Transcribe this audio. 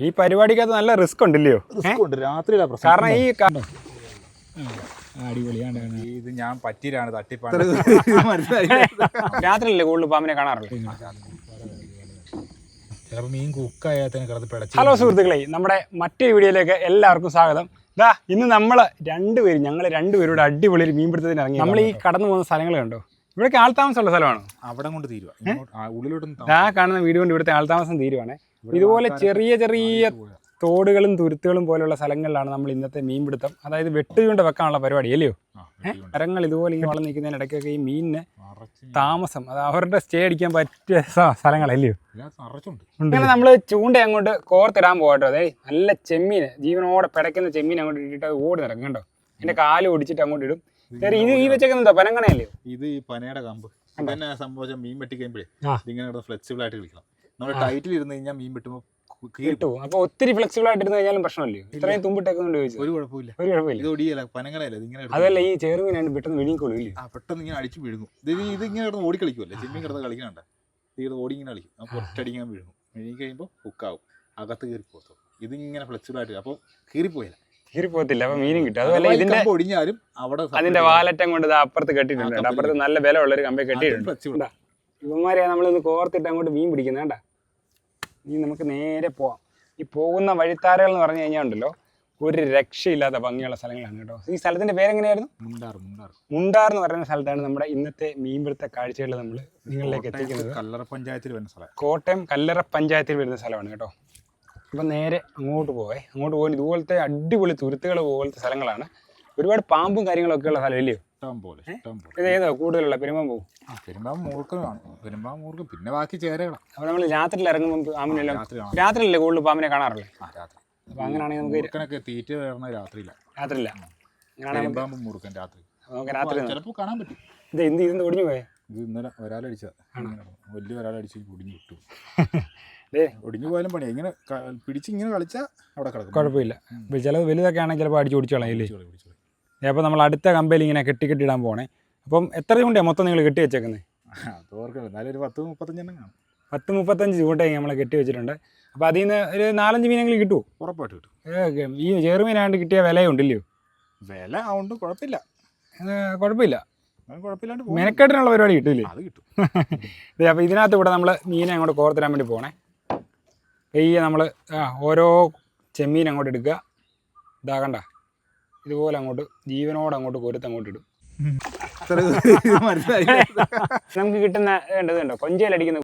ഈ പരിപാടിക്കകത്ത് നല്ല risk ഉണ്ടല്ലയോ? Risk ഉണ്ട്. രാത്രിയിലാ പ്രശ്നം. കാരണം ഈ അടിപൊളിയാണ് ഇത് ഞാൻ പറ്റിയിലാണ് തട്ടിപ്പാണ്. രാത്രിയല്ലേ കൂടുതൽ പാമ്പിനെ ചിലപ്പോൾ മീൻ കുക്കായാൽ കിടന്ന് പിടച്ച് ഹലോ സുഹൃത്തുക്കളെ നമ്മുടെ മറ്റൊരു വീഡിയോയിലേക്ക് എല്ലാവർക്കും സ്വാഗതം. ഇതാ ഇന്ന് നമ്മൾ രണ്ടുപേരും ഞങ്ങൾ രണ്ടുപേരോട് അടിപൊളി മീൻ മീൻപിടുത്തത്തിന് ഇറങ്ങി നമ്മൾ ഈ കടന്നു പോകുന്ന സ്ഥലങ്ങൾ കണ്ടോ? ഇവിടേക്ക് ആൾതാമസമുള്ള സ്ഥലമാണ്? അവിടെ കൊണ്ട് തീരുവാ. ഉള്ളിലോട്ട് ആ കാണുന്ന വീഡിയോ കൊണ്ട് ഇവിടുത്തെ ആൾതാമസം തീരുവാണ്. ഇതുപോലെ ചെറിയ ചെറിയ തോടുകളും തുരുത്തുകളും പോലുള്ള സ്ഥലങ്ങളിലാണ് നമ്മൾ ഇന്നത്തെ മീൻ മീൻപിടുത്തം. അതായത് വെട്ടുകൊണ്ട് വെക്കാനുള്ള പരിപാടി അല്ലയോ മരങ്ങൾ ഇതുപോലെ ഈ വളം നിൽക്കുന്നതിന് ഇടയ്ക്കൊക്കെ ഈ മീനിന് താമസം അത് അവരുടെ സ്റ്റേ അടിക്കാൻ പറ്റിയ സ്ഥ- സ്ഥലങ്ങളല്ലയോ അങ്ങനെ നമ്മൾ ചൂണ്ട അങ്ങോട്ട് കോർത്തിടാൻ പോകട്ടോ അതെ നല്ല ചെമ്മീൻ ജീവനോടെ പിടയ്ക്കുന്ന ചെമ്മീൻ അങ്ങോട്ട് ഇട്ടിട്ട് അത് ഓടി നടക്കും കണ്ടോ? എന്റെ കാൽ ഓടിച്ചിട്ട് അങ്ങോട്ട് ഇടും. ഇത് ഈ വെച്ചേക്കുന്നതോ? പനങ്ങണയല്ലേ ഇത് ഈ പനയുടെ കമ്പ്. ഇതന്നെ സംഭവിച്ച മീൻ വെട്ടിക്കഴിയുമ്പോഴേ ഇങ്ങനെ ഇതിങ്ങനെ ഫ്ലെക്സിബിൾ ആയിട്ട് കളിക്കണം. നമ്മൾ ടൈറ്റിൽ ഇരുന്ന് കഴിഞ്ഞാൽ മീൻ വെട്ടുമ്പോൾ കിട്ടും അപ്പൊ ഒത്തിരി ഫ്ലെക്സിബിൾ ആയിട്ട് ഇരുന്ന് കഴിഞ്ഞാലും പ്രശ്നമല്ലേ ഇത്രയും തുമ്പിട്ടേക്കുന്നുണ്ട് ചോദിച്ചു ഒരു കുഴപ്പമില്ല. ഒരു കുഴപ്പമില്ല. ഇത് ഒടിയല്ല പനങ്ങനല്ല ഇതിങ്ങനെ അതല്ല ഈ ചെറുമീനാണ് പെട്ടെന്ന് വിഴുങ്ങിക്കോളൂ ഇല്ലേ? ആ പെട്ടെന്ന് ഇങ്ങനെ അടിച്ചു വീഴുന്നു ഇത് ഇത് ഇങ്ങനെ കിടന്ന് ഓടി കളിക്കുമല്ലേ ചെമ്മീൻ കിടന്ന് കളിക്കണണ്ട? ഇത് ഓടി ഇങ്ങനെ കളിക്കും. അപ്പൊ ഒറ്റടിക്കാൻ വീഴുന്നു വിഴുങ്ങി. കഴിയുമ്പോൾ ഹുക്കാവും അകത്ത് കീറി പോകത്തു ഇതിങ്ങനെ ഫ്ലെക്സിബിൾ ആയിട്ട് അപ്പോൾ കീറിപ്പോയില്ല. കീറിപ്പോകത്തില്ല അപ്പൊ മീനും കിട്ടും. അതുപോലെ ഇതിന്റെ ഒടിഞ്ഞാലും അവിടെ അതിന്റെ വാലറ്റം കൊണ്ട് അപ്പുറത്ത് കെട്ടിയിട്ടുണ്ട് അപ്പുറത്ത് നല്ല വില ഉള്ള ഒരു കമ്പി കെട്ടിയിട്ടുണ്ട് ഇവന്മാരെയാ ഇവന്മാരെ നമ്മളിന്ന് കോർത്തിട്ട് അങ്ങോട്ട് മീൻ പിടിക്കുന്നത് വേണ്ട ഇനി നമുക്ക് നേരെ പോവാം. ഈ പോകുന്ന വഴിത്താരകൾ എന്ന് പറഞ്ഞു കഴിഞ്ഞാൽ ഉണ്ടല്ലോ ഒരു രക്ഷയില്ലാത്ത ഭംഗിയുള്ള സ്ഥലങ്ങളാണ് കേട്ടോ. ഈ സ്ഥലത്തിന്റെ പേരെങ്ങനെയായിരുന്നു? മുണ്ടാർ മുണ്ടാർ. മുണ്ടാർ എന്ന് പറയുന്ന സ്ഥലത്താണ് നമ്മുടെ ഇന്നത്തെ മീൻപിടുത്ത കാഴ്ചകൾ നമ്മൾ നിങ്ങളിലേക്ക് എത്തിക്കുന്നത്. കല്ലറ പഞ്ചായത്തിൽ വരുന്ന സ്ഥലം. കോട്ടയം കല്ലറ പഞ്ചായത്തിൽ വരുന്ന സ്ഥലമാണ് കേട്ടോ. അപ്പം നേരെ അങ്ങോട്ട് പോവേ. അങ്ങോട്ട് പോകാൻ ഇതുപോലത്തെ അടിപൊളി തുരുത്തുകൾ പോലത്തെ സ്ഥലങ്ങളാണ്. ഒരുപാട് പാമ്പും കാര്യങ്ങളൊക്കെ ഉള്ള സ്ഥലം ഇല്ലയോ? ഇഷ്ടം പോലെ ഇഷ്ടം പോലെ. ഇത് ഏതോ കൂടുതലുള്ള? പെരുമ്പാമ്പൂ ആ പെരുമ്പാ മൂർക്കം കാണും. പെരുമ്പാ മൂർക്കം പിന്നെ ബാക്കി ചേരകളാണ് അപ്പോൾ നമ്മൾ രാത്രിയിൽ ഇറങ്ങുമ്പോൾ പാമ്പിനെല്ലാം രാത്രി രാത്രിയല്ലേ കൂടുതൽ പാമ്പിനെ കാണാറില്ലേ? ആ രാത്രി. അപ്പോൾ അങ്ങനെയാണെങ്കിൽ നമുക്ക് മൂർക്കനൊക്കെ തീറ്റ കയറുന്ന രാത്രിയില്ല രാത്രിയില്ല അങ്ങനെയാണെങ്കിൽ പെരുമ്പാമ്പ് മൂർക്കൻ രാത്രി. നമുക്ക് രാത്രി ചിലപ്പോൾ കാണാൻ പറ്റും. ഇത് എന്ത് ഇതിന്ന് ഒടിഞ്ഞു പോയേ? ഇത് ഇന്നലെ ഒരാളടിച്ചാ വലിയ ഒരാളടിച്ച് ഒടിഞ്ഞു വിട്ടു. ദേ. ഒടിഞ്ഞു പോയാലും പണി ഇങ്ങനെ ക- പിടിച്ച് ഇങ്ങനെ കളിച്ചാൽ അവിടെ കിടക്കും. കുഴപ്പമില്ല. ചിലത് വലുതൊക്കെ ആണെങ്കിൽ ചിലപ്പോൾ അടിച്ച് ഓടിച്ചു കളയില്ലേ. അപ്പോൾ നമ്മൾ അടുത്ത കമ്പയിൽ ഇങ്ങനെ കെട്ടി കെട്ടിയിടാൻ പോണേ. അപ്പം എത്ര ചൂണ്ടയാണ് മൊത്തം നിങ്ങൾ കെട്ടി വെച്ചേക്കുന്നത് അത് ഓർക്കണം എന്നാലും ഒരു പത്ത് മുപ്പത്തഞ്ചെണ്ണം കാണും. പത്ത് മുപ്പത്തഞ്ച് ചൂണ്ടയൊക്കെ നമ്മൾ കെട്ടി വെച്ചിട്ടുണ്ട്. അപ്പോൾ അതിൽ നിന്ന് ഒരു നാലഞ്ച് മീനെങ്കിലും കിട്ടുമോ ഉറപ്പായിട്ട് കിട്ടും. ഈ ചെറുമീനാണ്ട് കിട്ടിയ വിലയുണ്ടല്ലയോ? വില അതുകൊണ്ട് കുഴപ്പമില്ല കുഴപ്പമില്ല കുഴപ്പമില്ലാണ്ട് മെനക്കെട്ടിനുള്ള പരിപാടി കിട്ടില്ലേ? അത് കിട്ടും. അപ്പോൾ ഇതിനകത്ത് കൂടെ നമ്മൾ മീനെ അങ്ങോട്ട് കോർത്തിടാൻ വേണ്ടി പോകണേ പെയ്യെ നമ്മൾ ഓരോ ചെമ്മീൻ അങ്ങോട്ട് എടുക്കുക. ഇതാകണ്ട ഇതുപോലെ അങ്ങോട്ട് ജീവനോട് അങ്ങോട്ട് കൊരുത്ത് അങ്ങോട്ട് ഇടും. നമുക്ക് കിട്ടുന്ന കണ്ടോ കൊഞ്ചയിലടിക്കുന്ന